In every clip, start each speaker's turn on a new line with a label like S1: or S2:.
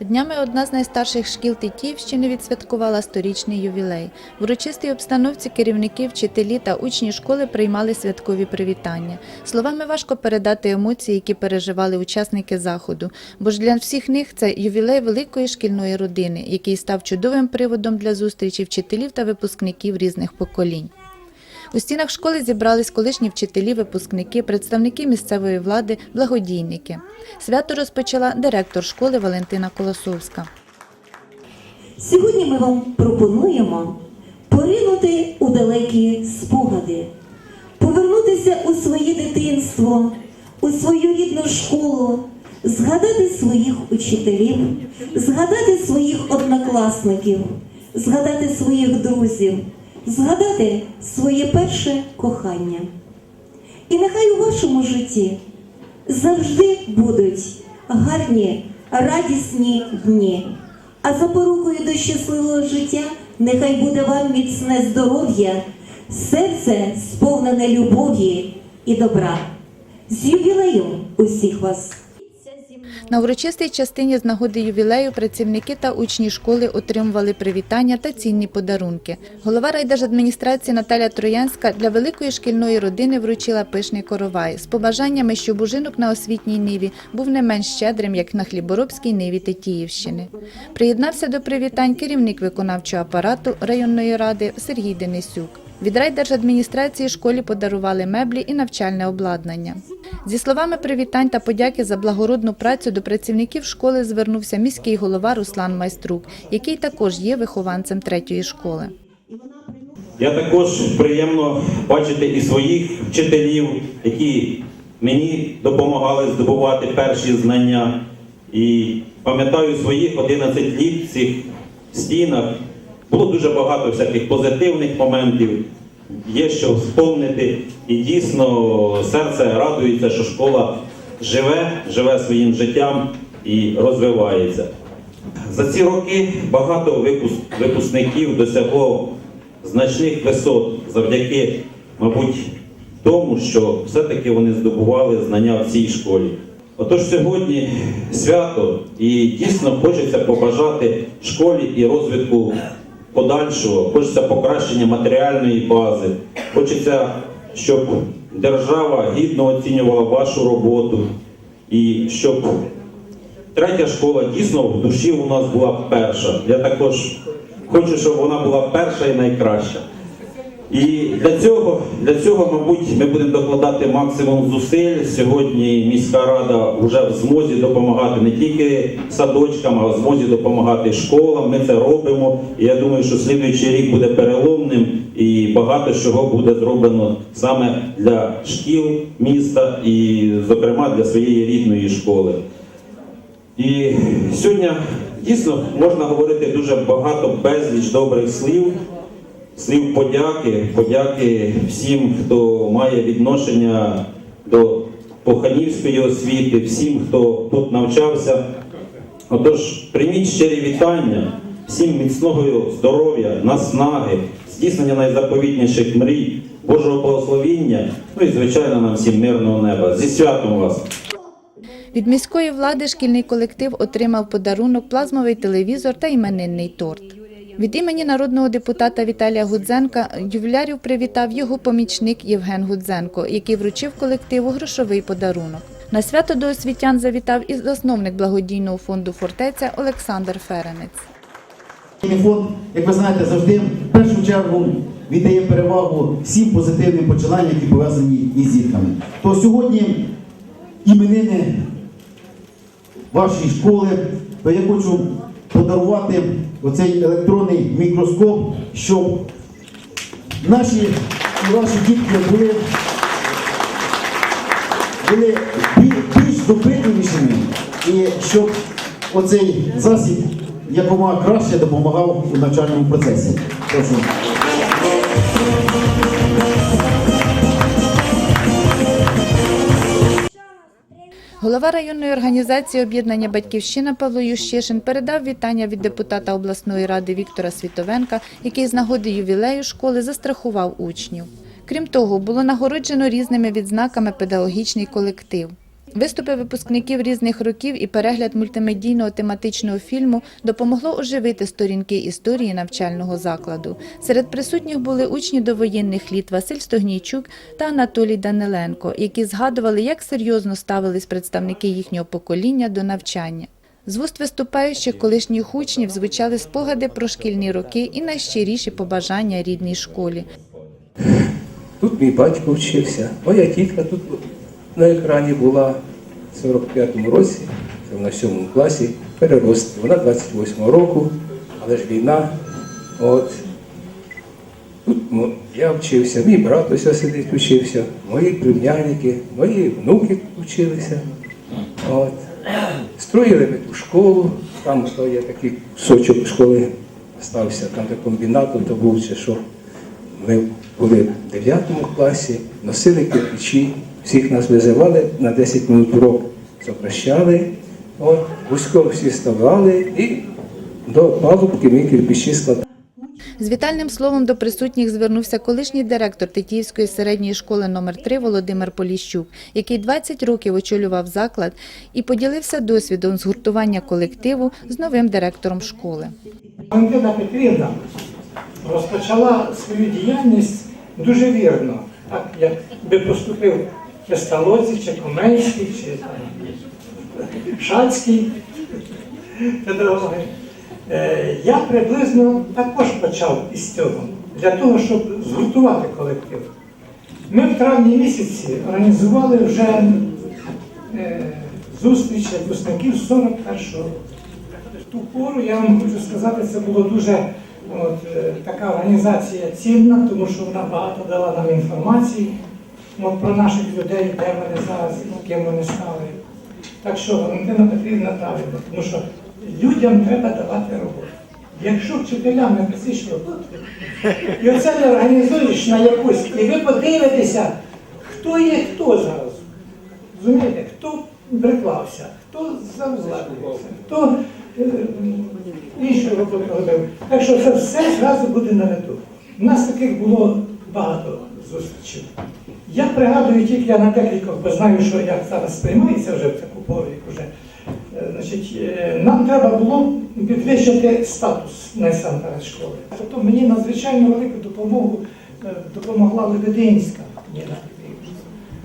S1: Днями одна з найстарших шкіл Тетіївщини відсвяткувала сторічний ювілей. В урочистій обстановці керівники, вчителі та учні школи приймали святкові привітання. Словами важко передати емоції, які переживали учасники заходу, бо ж для всіх них це ювілей великої шкільної родини, який став чудовим приводом для зустрічі вчителів та випускників різних поколінь. У стінах школи зібрались колишні вчителі, випускники, представники місцевої влади, благодійники. Свято розпочала директор школи Валентина Колосовська.
S2: Сьогодні ми вам пропонуємо поринути у далекі спогади, повернутися у своє дитинство, у свою рідну школу, згадати своїх учителів, згадати своїх однокласників, згадати своїх друзів, згадати своє перше кохання. І нехай у вашому житті завжди будуть гарні, радісні дні. А запорукою до щасливого життя нехай буде вам міцне здоров'я, серце сповнене любові і добра. З ювілеєм усіх вас!
S1: На урочистій частині з нагоди ювілею працівники та учні школи отримували привітання та цінні подарунки. Голова райдержадміністрації Наталя Троянська для великої шкільної родини вручила пишний коровай з побажаннями, щоб ужинок на освітній ниві був не менш щедрим, як на хліборобській ниві Тетіївщини. Приєднався до привітань керівник виконавчого апарату районної ради Сергій Денисюк. Від райдержадміністрації школі подарували меблі і навчальне обладнання. Зі словами привітань та подяки за благородну працю до працівників школи звернувся міський голова Руслан Майструк, який також є вихованцем третьої школи.
S3: Я також приємно бачити і своїх вчителів, які мені допомагали здобувати перші знання. І пам'ятаю своїх 11 літ в цих стінах. Було дуже багато всяких позитивних моментів, є що вспомнити. І дійсно серце радується, що школа живе, живе своїм життям і розвивається. За ці роки багато випускників досягло значних висот завдяки, мабуть, тому, що все-таки вони здобували знання в цій школі. Отож сьогодні свято і дійсно хочеться побажати школі і розвитку подальшого, хочеться покращення матеріальної бази, хочеться, щоб держава гідно оцінювала вашу роботу і щоб Третя школа дійсно в душі у нас була перша. Я також хочу, щоб вона була перша і найкраща. І для цього, для цього, мабуть, ми будемо докладати максимум зусиль. Сьогодні міська рада вже в змозі допомагати не тільки садочкам, а в змозі допомагати школам. Ми це робимо. І я думаю, що слідуючий рік буде переломним і багато чого буде зроблено саме для шкіл міста і, зокрема, для своєї рідної школи. І сьогодні дійсно можна говорити дуже багато безліч добрих слів, слів подяки, подяки всім, хто має відношення до Поханівської освіти, всім, хто тут навчався. Отож, прийміть щирі вітання, всім міцного здоров'я, наснаги, здійснення найзаповітніших мрій, Божого благословіння, ну і звичайно нам всім мирного неба. Зі святом вас!
S1: Від міської влади шкільний колектив отримав подарунок, плазмовий телевізор та іменинний торт. Від імені народного депутата Віталія Гудзенка ювілярів привітав його помічник Євген Гудзенко, який вручив колективу грошовий подарунок. На свято до освітян завітав і засновник благодійного фонду Фортеця Олександр Ференець.
S4: Фонд, як ви знаєте, завжди в першу чергу віддає перевагу всім позитивним починанням, які пов'язані із дітками. То сьогодні іменини вашої школи, то я хочу подарувати оцей електронний мікроскоп, щоб наші ваші дітки були, були більш допитливішими і щоб оцей засіб якомога краще допомагав у навчальному процесі. Прошу.
S1: Голова районної організації об'єднання Батьківщина Павло Ющишин передав вітання від депутата обласної ради Віктора Світовенка, який з нагоди ювілею школи застрахував учнів. Крім того, було нагороджено різними відзнаками педагогічний колектив. Виступи випускників різних років і перегляд мультимедійного тематичного фільму допомогло оживити сторінки історії навчального закладу. Серед присутніх були учні довоєнних літ Василь Стогнійчук та Анатолій Даниленко, які згадували, як серйозно ставились представники їхнього покоління до навчання. З вуст виступаючих колишніх учнів звучали спогади про шкільні роки і найщиріші побажання рідній школі.
S5: Тут мій батько вчився, моя тітка тут на екрані була в 45-му році, це вона в 7 класі, перерости. Вона 28-го року, але ж війна. От. Тут ну, я вчився, мій брат ось сидить вчився, мої племянники, мої внуки вчилися. От. Строїли ми ту школу, там то є такий кусочок школи стався, там де комбінатом то був чи що. Ми були в 9 класі, носили кирпичі, всіх нас визивали на 10 минут урок, запрещали, от, вузько всі ставали і до палубки ми кирпичі складали.
S1: З вітальним словом до присутніх звернувся колишній директор Тетіївської середньої школи номер 3 Володимир Поліщук, який 20 років очолював заклад і поділився досвідом згуртування колективу з новим директором школи.
S6: Валентина Петрівна розпочала свою діяльність дуже вірно. Так, якби поступив Песталоці, чи Комельський, чи Шацький педагоги. Е, Я приблизно також почав із цього, для того, щоб згуртувати колектив. Ми в травні місяці організували вже е, зустріч випускників 41-го в ту пору я вам хочу сказати, це було дуже от, е, така організація цінна, тому що вона багато дала нам інформації от, про наших людей, де вони зараз, ну, ким вони стали. Так що Валентина Петрівна правильно, тому що людям треба давати роботу. Якщо вчителям не присиш роботу, і оце не організуєш на якусь, і ви подивитеся, хто є хто зараз. Розумієте, хто приклався, хто завзладився, хто е, іншу. Так що це все зразу буде на виду. У нас таких було багато зустрічей. Я пригадую тільки я на декількох, бо знаю, що як зараз сприймається вже в таку пору, е, Значить, е, нам треба було підвищити статус насамперед школи. Тобто мені надзвичайно велику допомогу е, допомогла Лебединська.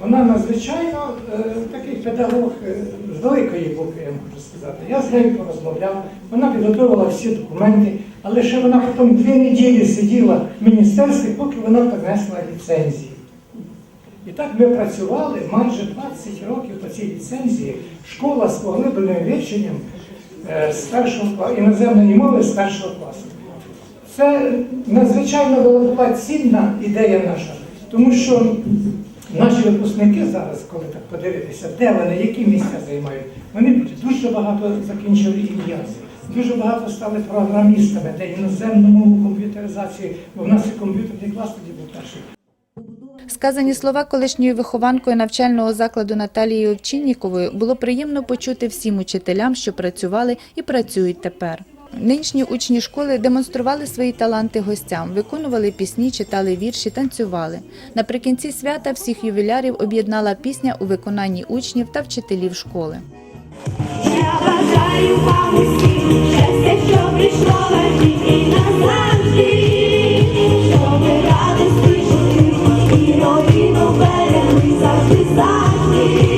S6: Вона надзвичайно е, такий педагог е, з великої букви, я можу сказати. Я з нею порозмовляв, вона підготувала всі документи, але ще вона потім дві неділі сиділа в міністерстві, поки вона принесла ліцензію. І так ми працювали майже 20 років по цій ліцензії. Школа з поглибленим вивченням е, з першого іноземної мови з першого класу. Це надзвичайно була цінна ідея наша, тому що наші випускники зараз, коли так подивитися, де вони, які місця займають, вони дуже багато закінчили ім'яз, дуже багато стали програмістами, де іноземну мову комп'ютеризації, бо в нас і комп'ютерний клас тоді був перший.
S1: Сказані слова колишньою вихованкою навчального закладу Наталією Овчинніковою було приємно почути всім учителям, що працювали і працюють тепер. Нинішні учні школи демонстрували свої таланти гостям, виконували пісні, читали вірші, танцювали. Наприкінці свята всіх ювілярів об'єднала пісня у виконанні учнів та вчителів школи.
S7: Я бажаю вам усім
S2: щастя, що прийшло вас і назавжди, що ви радості жили і родину берегли завжди завжди.